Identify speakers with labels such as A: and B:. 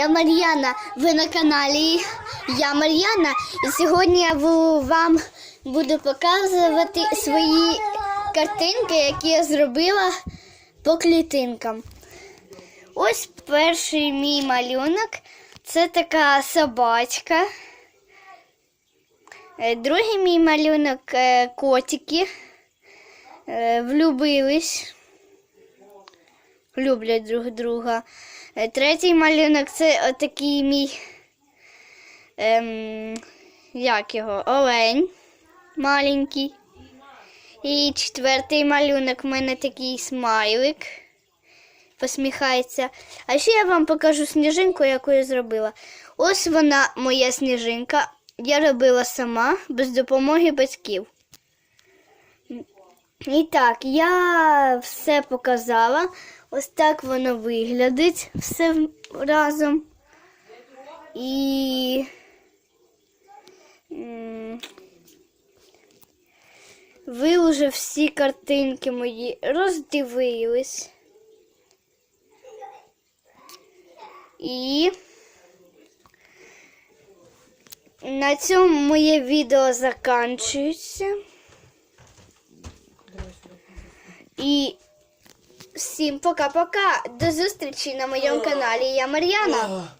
A: я Мар'яна. Ви на каналі Я Мар'яна. І сьогодні я вам буду показувати свої картинки, які я зробила по клітинкам. Ось перший мій малюнок. Це така собачка. Е, Другий мій малюнок е, котики. Е, Влюбились. Люблять друг друга. Е, Третій малюнок це отакий мій. Ем, як його? Олень маленький. І четвертий малюнок в мене такий смайлик. Посміхається. А ще я вам покажу сніжинку, яку я зробила. Ось вона, моя сніжинка. Я робила сама без допомоги батьків. І так, я все показала. Ось так воно виглядить все разом. І ви вже всі картинки мої роздивились. І на цьому моє відео закінчується. І всім пока-пока. До зустрічі на моєму каналі. Я Мар'яна.